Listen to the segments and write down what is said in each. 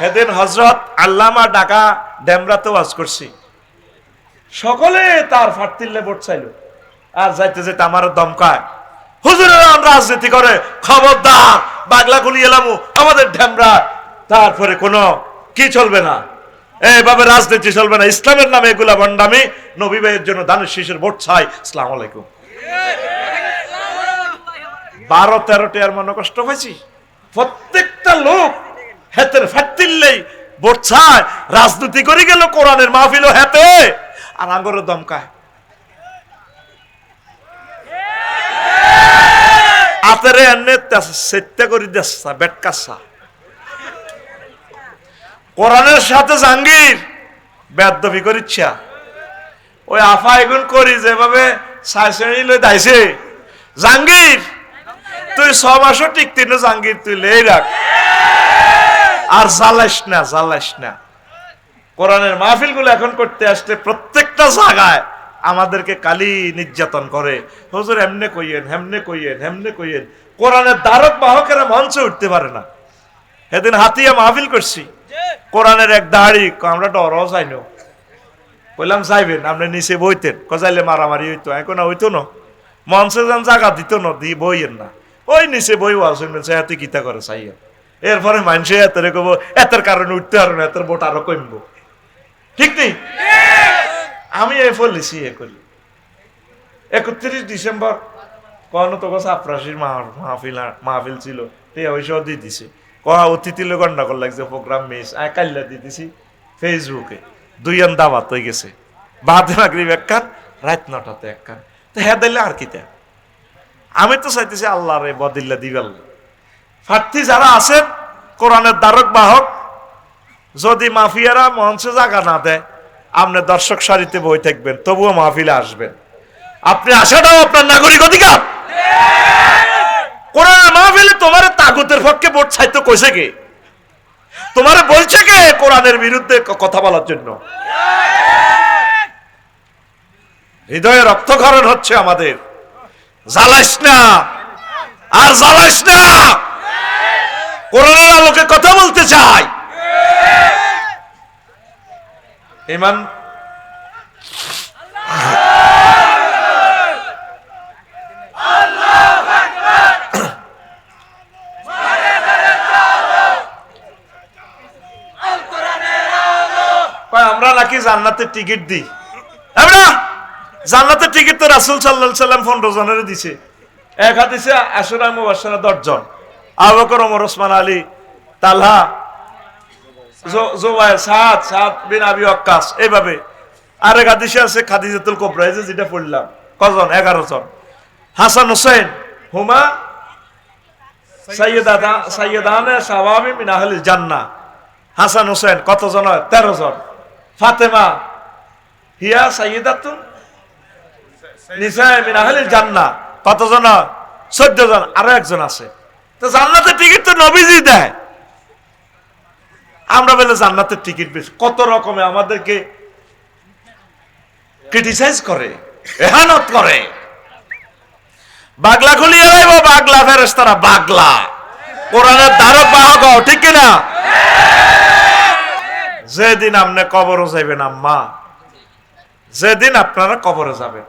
সেদিন হজরত আল্লামা ঢাকা ডেমরাতে ওয়াজ করছি। সকলে তার ফাটতিল্লে ভোট চাইল। আর যাইতে যেতে আমার দমকায় হুজুরেরা রাজনীতি করে, খবরদার, বাগলা গুলি এলামু আমাদের ঢেমরা, তারপরে কোনো কি চলবে না? এইভাবে রাজনীতি চলবে না। ইসলামের নামে এগুলা বন্ডামি নবী ভাইয়ের জন্য দানের শিশুর ভোট চাই। সালাম আলাইকুম। বারো তেরোটি আর মনে কষ্ট হয়েছি প্রত্যেকটা লোক হেতের ফাটিল্লেই ভোট চায় রাজনীতি করে গেল কোরআনের মাহফিল হেতে, আর আঙ্গর দমকায়। আতেরে এনে সেটটা করে বেটকাসা। কোরআনের সাথে জাঙ্গির বেদবি করিচ্ছা। ওই আফা এগুন করি যেভাবে সাইসেনি লই দাইছে। জাঙ্গির তুই ছ মাসও টিকতি না জাঙ্গির তুই লেই রাখ। আর জ্বালাইস না জ্বালাইস না। কোরআনের মাহফিলগুলো এখন করতে আসলে প্রত্যেকটা জায়গায় আমাদেরকে কালি নির্যাতন করে। হুজুর এমনে কইয়েন, হেমনে কইয়েন হেমনে কইয়েন। কোরআনের দ্বারক বাহকেরা মঞ্চে উঠতে পারে না। সেদিন হাতিয়া মাহফিল করছি। কোরআনের এক দাড়ি আমরা ডরও চাইনো বললাম চাইবেন আপনি নিচে বইতেন। কজাইলে মারামারি হইতো। এখন হইতো না। মঞ্চে যেন, জায়গা দিত না, দি বইয়েন না। ওই নিচে বই সে হাতে কিতা করে চাইয়া এরপরে মানুষে এতের কব এতের কারণে উঠতে পারবে না, এতের ভোট আরও কমবো। ঠিক নেই? আমি এ ফলিছি এ করি। একত্রিশ ডিসেম্বর কোন তো কথা আপ্রাসীর মাহফিল মাহফিল ছিল, তে ওইসব দিয়ে দিছে। কহা অতিথি লোক গন্ডগোল লাগছে, প্রোগ্রাম মিস আয় কাল্লা দিয়ে দিছি ফেসবুকে। দুই আন দাবাত হয়ে গেছে। বাদে মাগরিব এক কান, রাত নটাতে এক কান। তো হ্যাঁ দিলে আর কিতা আমি তো চাইতেছি আল্লাহ রে বদিল্লা দিবেল প্রার্থী যারা আছেন কোরআনের দ্বারক বাহক, যদি মাফিয়ারা মঞ্চে জায়গা না দেয়, আপনি দর্শক সারিতে বই থাকবেন, তবুও মাহফিলে আসবেন। আপনি আসাটাও আপনার নাগরিক অধিকার। কোরআনের মাহফিলে তোমার তাগুতের পক্ষে ভোট চাইতে কইছে কে? তোমার বলছে কে কোরআনের বিরুদ্ধে কথা বলার জন্য? হৃদয়ে রক্তক্ষরণ হচ্ছে আমাদের। জ্বালাইস না। আর জ্বালাইস না। কোরআনের আলোকে কথা বলতে চাই। ইমান আমরা নাকি জান্নাতের টিকিট দিই। আমরা জান্নাতের টিকিট তো রাসুল সাল্লাহ সাল্লাম পনেরো জনের দিছে। এক হাদিসে আশুরা মুবাসরা দশ জন আবু বকর, ওমর, ওসমান, আলী, তালহা, জো- জোবায়ের, সাদ সাদ বিন আবি এইভাবে। আরেক হাদিসে আছে খাদিজাতুল কোবরা যে যেটা পড়লাম, কজন? এগারো জন। হাসান হুমা জান্নাহ। হাসান কতজন হয়? তেরো জন। ফাতেমা, হিয়া সাইয়েদাতুন জান্নাহ। কতজন হয়? চোদ্দ জন। আরও একজন আছে। তো জান্নাতের টিকিট তো নবীজি দেয়। আমরা বলে জান্নাতের টিকিট বেশ, কত রকমে আমাদেরকে ক্রিটিসাইজ করে, এহানত করে। বাগলা খুলিয়ে লাইব বাগলা ফেরেস্তারা বাগলা। কোরআনের দ্বারক বাহক, ঠিক কিনা? যেদিন আপনি কবরও যাইবেন, আম্মা, যেদিন আপনারা কবরে যাবেন।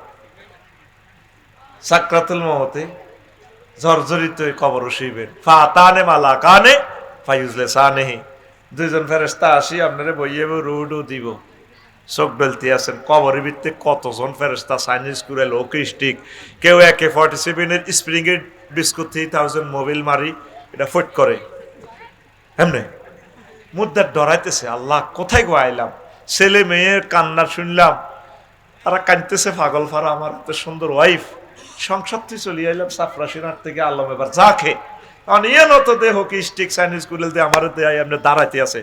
সাকরাতুল মহতে জর্জরিত কবর শুইবেন ফাতানে মালা কানে ফাইজলে সানেহি। দুইজন ফেরেস্তা আসি, আপনারে বইয়ে রুডও দিব। চোখ বেলতি আছেন, কবরের ভিত্তে কতজন ফেরেস্তা চাইনিজ কুড়াল ওকিস্টিক কেউ একে ফর্টি সেভেনের স্প্রিং এর বিস্কুট থ্রি থাউজেন্ড মোবিল মারি, এটা ফুট করে। এমনি মুদ্রার ডরাইতেছে, আল্লাহ কোথায় গোয়াইলাম ছেলে মেয়ের কান্না শুনলাম, তারা কাঁদতেছে, পাগল ফারা, আমার এত সুন্দর ওয়াইফ থেকে চলে আইলাম সাফরাসিনার থেকে আল্লাহ এবার যা খে। কারণ ইয়ে নত দেহ কি স্টিক চাইনিজ কুলেল দিয়ে আমার দেয় এমনি দাঁড়াইতে আছে।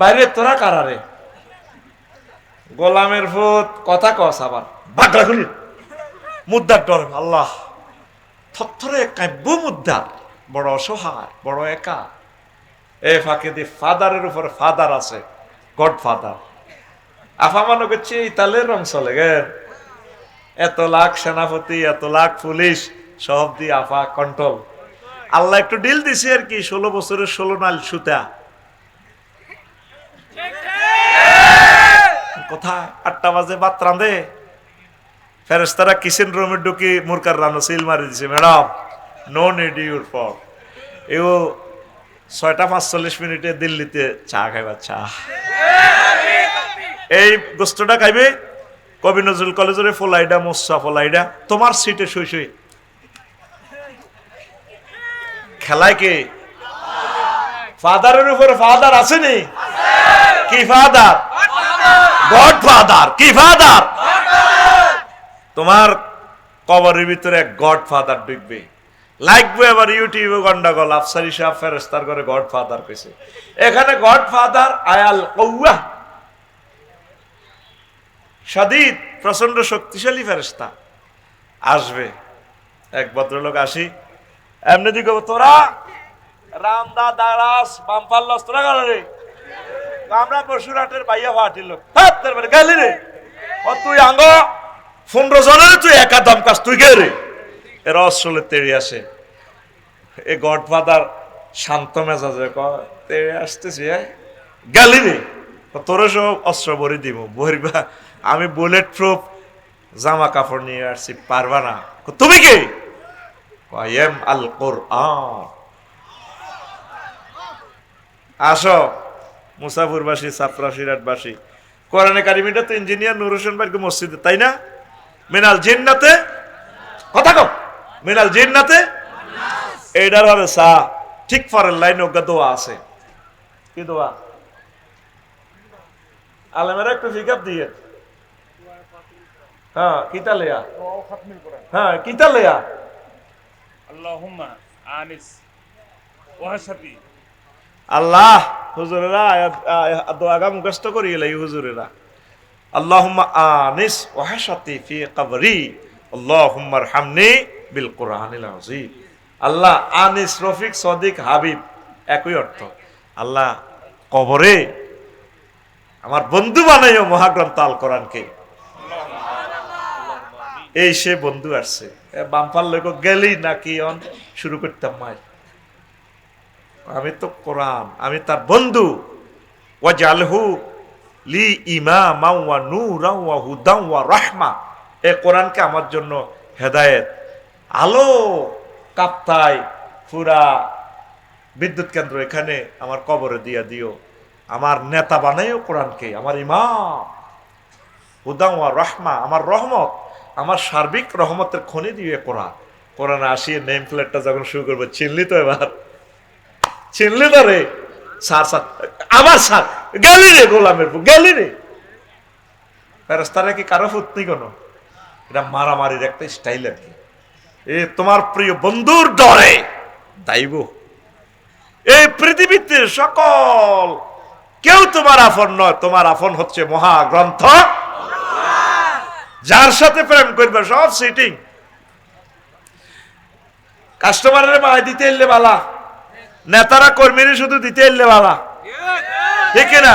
বাইরে তোরা কারারে গোলামের ভূত, কথা কস আবার। বাগলা খুলি। মুদ্রার ডর, আল্লাহ। থরথরে কাব্য মুদ্রার বড় অসহায়, বড় একা। এ ফাঁকে দিয়ে ফাদারের উপর ফাদার আছে গড ফাদার আফা মনে করছে ইতালের রং চলে গেল এত লাখ সেনাপতি, এত লাখ পুলিশ, সব দিয়ে আফা কন্ট্রোল আল্লাহ একটু ডিল দিছে আর কি, ষোলো বছরের ষোলো নাল সুতা। কোথায়? আটটা বাজে ভাত রাঁধে। ফেরেস্তারা কিচেন রুমে ঢুকি মুরকার রানো সিল মারি দিছে, madam no need your for এও ছয়টা পাঁচচল্লিশ মিনিটে দিল্লিতে চা খাইবা চা। এই গোস্তটা খাইবে? কবি নজরুল কলেজের ফোলাইডা, মোসা ফোলাইডা। তোমার সিটে শুই শুই খেলায় কে? ফাদারের উপরে ফাদার আসেনি কি ফাদার? God father. কি ফাদার? তোমার কবরের ভিতরে এক গড ফাদার ঢুকবে। লাগবে এবার ইউটিউবে গন্ডাগোল। আফসারি সাহেব ফেরেস্তার করে গড ফাদার কইছে। এখানে গড ফাদার আয়াল কৌয়া সাদিদ প্রচণ্ড শক্তিশালী ফেরেস্তা আসবে। এক ভদ্রলোক আসি। এমনি দিকে তোরা রামদা দারাস বাম্পাল তোরা গেল রে? আমরা বসুরহাটের বাইয়া ফাটিল মানে গেলি রে। ও, তুই আঙ্গ, পনেরো জনের তুই একা দমকাস তুই গে রে। এর অস্ট্রেলে তেড়ে আসে। এ গডফাদার শান্ত মেজাজে তেড়ে আসতেছি হ্যাঁ? গেলি রে তোর সব অস্ত্র ভরি দিব, ভরিবা আমি বুলেট প্রুফ জামা কাপড় নিয়ে আসছি, পারবা না। তুমি কি? আসো, মুসাফুরবাসী সিরাটবাসী কোরআনে কারিমিটা তো ইঞ্জিনিয়ার নুর হোসেন ভাইকে মসজিদে, তাই না? মিনাল জিন্নাতে? কথা কম মিনাল জিন্নাতে? এইটার হবে সা, ঠিক পরের লাইন ওগা দোয়া আছে। কি দোয়া? আলমেরা একটু পিক আপ দিয়ে। হ্যাঁ কিতা লেয়া হ্যাঁ কিতা লেয়া আল্লাহুম্মা আনিস। ওয়াহাসাতি আল্লাহ হুজুরেরা দোয়াগা মুখস্থ করি এলাই হুজুরেরা। আল্লাহুম্মা আনিস ওয়াহাসাতি ফি কবরি। আল্লাহুম্মা রহামনি বিল কোরআনিল আযীম। আল্লাহ আনিস রফিক সদিক হাবিব একই অর্থ। আল্লাহ কবরে আমার বন্ধু বানাইও মহাগ্রন্থ আল কোরআনকে এই সে বন্ধু আসছে। বাম্পার লোক গেলি নাকি অন শুরু করতাম মায়ের আমি তো কোরআন, আমি তার বন্ধু। ওয়াজালহু লি ইমামা ওয়া নূরা ওয়া হুদা ওয়া রাহমা। এ কোরআনকে আমার জন্য হেদায়েত। আলো কাপ্তায় পুরা বিদ্যুৎ কেন্দ্র এখানে আমার কবরে দিয়া দিও। আমার নেতা বানাইও কোরআনকে, আমার ইমাম। হুদা ওয়া রাহমা, আমার রহমত। আমার সার্বিক রহমতের খনি দিয়ে কোরআন। কোরআন আসিয়ে নেম প্লেটটা যখন শুরু করব, চিনলি তো এবার? চিনলি তো রে? স্যার স্যার আবার স্যার, গেলি রে গোলামের পু গেলি রে? ফেরস্তারা কি কারও ফুটনি কোনো? এটা মারামারির একটা স্টাইল আর কি। এ তোমার প্রিয় বন্ধুর ডরে, দাইব। এই পৃথিবীতে সকল, কেউ তোমার আফন নয়, তোমার আফন হচ্ছে মহাগ্রন্থ। যার সাথে প্রেম করবে, সব সিটিং কাস্টমারের মায় দিতে এলে বালা। নেতারা কর্মীরা শুধু দিতে এলে বালা। ঠিক না